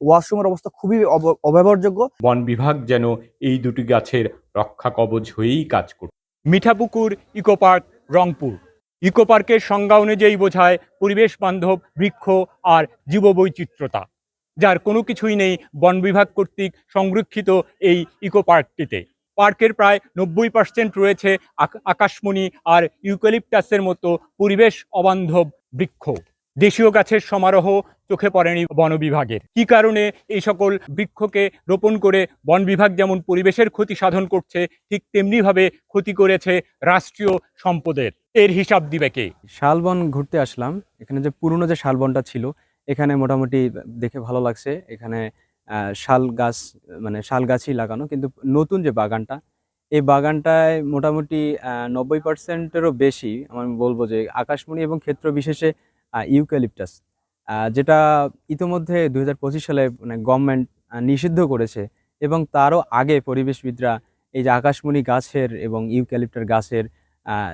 ওয়াশরুমের অবস্থা খুবই অব- অব্যবহারযোগ্য। বন বিভাগ যেন এই দুটি গাছের রক্ষা কবচ হয়েই কাজ করছে Mithapukur eco park Rangpur. Eco পার্কের সংজ্ঞা অনুযায়ী বোঝায় পরিবেশ বান্ধব বৃক্ষ আর জীববৈচিত্র্যতা যার কোনো কিছুই নেই বন বিভাগ কর্তৃক সংরক্ষিত এই ইকো পার্কটিতে পার্কের প্রায় নব্বই পার্সেন্ট রয়েছে আক- আকাশমণি আর ইউক্যালিপটাসের মতো পরিবেশ অবান্ধব বৃক্ষ। দেশীয় গাছের সমারোহ চোখে পড়েনি বন বিভাগের। কি কারণে এই সকল বৃক্ষকে রোপণ করে বন বিভাগ যেমন পরিবেশের ক্ষতি সাধন করছে, ঠিক তেমনিভাবে ক্ষতি করেছে রাষ্ট্রীয় সম্পদের। এর হিসাব দিবে কে? শালবন ঘুরতে আসলাম। এখানে যে পুরনো যে শালবনটা ছিল, এখানে মোটামুটি দেখে ভালো লাগছে। এখানে শাল গাছ মানে শাল গাছই লাগানো, কিন্তু নতুন যে বাগানটা, এই বাগানটায় মোটামুটি নব্বই পার্সেন্টেরও বেশি, আমি বলব যে আকাশমণি এবং ক্ষেত্র বিশেষে ইউক্যালিপটাস যেটা ইতোমধ্যে দু সালে মানে গভর্নমেন্ট নিষিদ্ধ করেছে এবং তারও আগে পরিবেশবিদরা এই যে আকাশমণি গাছের এবং ইউক্যালিপটার গাছের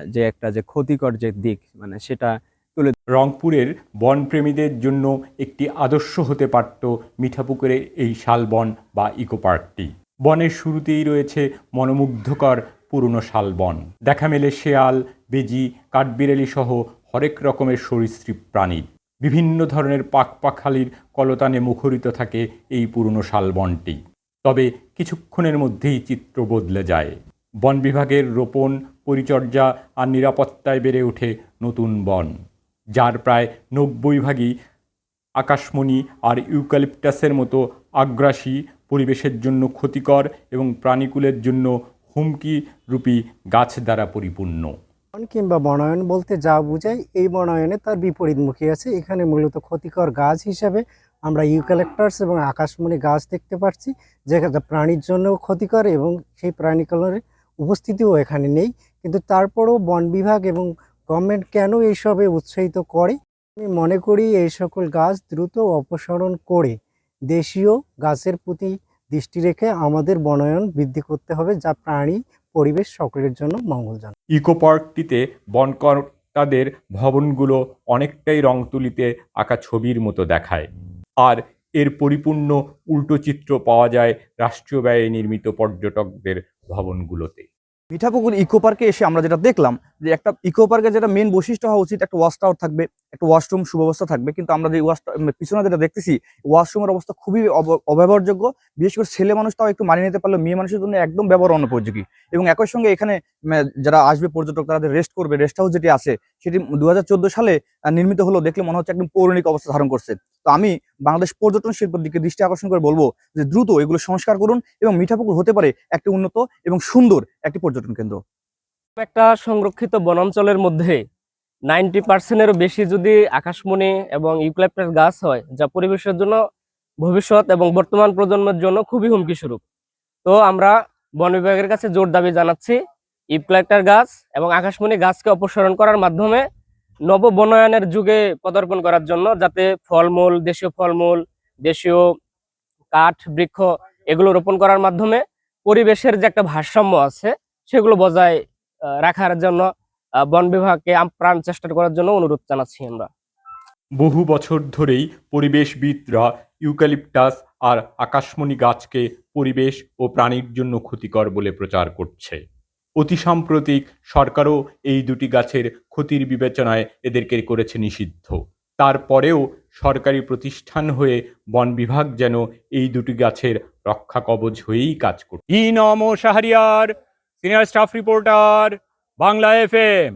যে একটা যে ক্ষতিকর যে দিক মানে সেটা তুলে রংপুরের বনপ্রেমীদের জন্য একটি আদর্শ হতে পারত মিঠাপুকুরের এই শালবন বা ইকো পার্কটি বনের শুরুতেই রয়েছে মনোমুগ্ধকর পুরনো শালবন দেখা মেলে শেয়াল, বেজি কাঠবিড়ালি সহ হরেক রকমের সরীসৃপ প্রাণী। বিভিন্ন ধরনের পাকপাখালির কলতানে মুখরিত থাকে এই পুরনো শালবনটি। তবে কিছুক্ষণের মধ্যেই চিত্র বদলে যায়। বন বিভাগের রোপণ, পরিচর্যা আর নিরাপত্তায় বেড়ে ওঠে নতুন বন, যার প্রায় নব্বই ভাগই আকাশমণি আর ইউক্যালিপটাসের মতো আগ্রাসী, পরিবেশের জন্য ক্ষতিকর এবং প্রাণীকুলের জন্য হুমকি রূপী গাছ দ্বারা পরিপূর্ণ। কিংবা বনায়ন বলতে যা বোঝায় এই বনায়নে তার বিপরীতমুখী আছে। এখানে মূলত ক্ষতিকর গাছ হিসাবে আমরা ইউক্যালেক্টার্স এবং আকাশমণি গাছ দেখতে পাচ্ছি, যেখানে প্রাণীর জন্যও ক্ষতিকর এবং সেই প্রাণীগুলোর উপস্থিতিও এখানে নেই। কিন্তু তারপরেও বন বিভাগ এবং গভর্নমেন্ট কেন এইসবে উৎসাহিত করে? আমি মনে করি এই সকল গাছ দ্রুত অপসারণ করে দেশীয় গাছের প্রতি দৃষ্টি রেখে আমাদের বনায়ন বৃদ্ধি করতে হবে, যা প্রাণী পরিবেশ সকলের জন্য মঙ্গলজনক। ইকো পার্কটিতে বনকর্তাদের ভবনগুলো অনেকটাই রং তুলিতে আঁকা ছবির মতো দেখায়। আর এর পরিপূর্ণ উল্টো চিত্র পাওয়া যায় রাষ্ট্রীয় ব্যয়ে নির্মিত পর্যটকদের ভবনগুলোতে। মিঠাপুকুর ইকো পার্কে এসে আমরা যেটা দেখলাম যে একটা ইকো পার্কের যেটা মেন বৈশিষ্ট্য হওয়া উচিত, একটা ওয়াশ টাওয়ার থাকবে, একটা ওয়াশরুম সুব্যবস্থা থাকবে। কিন্তু আমরা যে ওয়াশ পিছনে যেটা দেখতেছি ওয়াশরুমের অবস্থা খুবই অব- অব্যবহারযোগ্য। বিশেষ করে ছেলে মানুষ তাও একটু মানিয়ে নিতে পারলে মেয়ে মানুষের জন্য একদম ব্যবহার অনুপযোগী এবং একই সঙ্গে এখানে যারা আসবে, পর্যটক, তারা রেস্ট করবে রেস্ট হাউস যেটি আছে, সেটি দু হাজার চোদ্দ সালে নির্মিত হলো, দেখলে মনে হচ্ছে একদম পৌরাণিক অবস্থা ধারণ করছে। তো আমি বাংলাদেশ পর্যটন শিল্পের দিকে দৃষ্টি আকর্ষণ করে বলব যে দ্রুত এগুলো সংস্কার করুন এবং মিঠাপুকুর হতে পারে একটি উন্নত এবং সুন্দর একটি পর্যটন কেন্দ্র। একটা সংরক্ষিত বনাঞ্চলের মধ্যে নাইনটি পার্সেন্টেরও বেশি যদি আকাশমণি এবং ইউক্যালিপটাস গাছ হয়, যা পরিবেশের জন্য ভবিষ্যৎ এবং বর্তমান প্রজন্মের জন্য খুবই হুমকি স্বরূপ তো আমরা বন বিভাগের কাছে জোর দাবি জানাচ্ছি, ইউক্যালিপটাস গাছ এবং আকাশমণি গাছকে অপসারণ করার মাধ্যমে নব বনায়নের যুগে পদার্পণ করার জন্য যাতে ফলমূল, দেশীয় ফলমূল, দেশীয় কাঠ, বৃক্ষ এগুলো রোপণ করার মাধ্যমে পরিবেশের যে একটা ভারসাম্য আছে, সেগুলো বজায় রাখার জন্য বন বিভাগকে প্রাণ চেষ্টা করার জন্য অনুরোধ জানাচ্ছি আমরা। বহু বছর ধরেই পরিবেশবিদরা ইউক্যালিপটাস আর আকাশমণি গাছকে পরিবেশ ও প্রাণীর জন্য ক্ষতিকর বলে প্রচার করছে। অতি সাম্প্রতিক সরকারও এই দুটি গাছের ক্ষতির বিবেচনায় এদেরকে করেছে নিষিদ্ধ। তারপরেও সরকারি প্রতিষ্ঠান হয়ে বন বিভাগ যেন এই দুটি গাছের রক্ষা কবচ হয়েই কাজ করছে ই নম Shahriar! Senior staff reporter Bangla FM.